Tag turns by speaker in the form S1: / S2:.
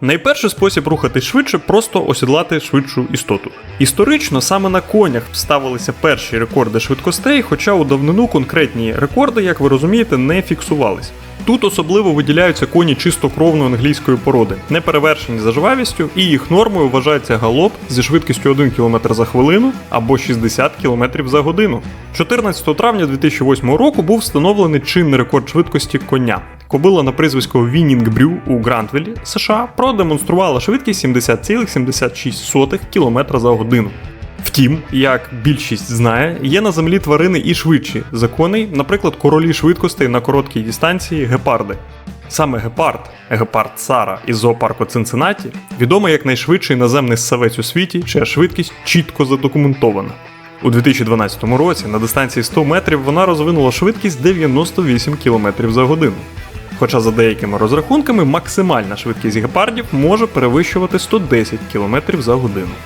S1: Найперший спосіб рухатись швидше просто осідлати швидшу істоту. Історично саме на конях ставилися перші рекорди швидкостей, хоча у давнину конкретні рекорди, як ви розумієте, не фіксувались. Тут особливо виділяються коні чистокровної англійської породи, не перевершені за жвавістю, і їх нормою вважається галоп зі швидкістю 1 км за хвилину або 60 км за годину. 14 травня 2008 року був встановлений чинний рекорд швидкості коня. Кобила на прізвисько Вінінг Брю у Грантвілі, США, продемонструвала швидкість 70,76 км за годину. Втім, як більшість знає, є на землі тварини і швидші за коней, наприклад, королі швидкостей на короткій дистанції гепарди. Саме гепард, гепард Сара із зоопарку Цинциннаті, відомий як найшвидший наземний ссавець у світі, чия швидкість чітко задокументована. У 2012 році на дистанції 100 метрів вона розвинула швидкість 98 км за годину. Хоча за деякими розрахунками максимальна швидкість гепардів може перевищувати 110 км за годину.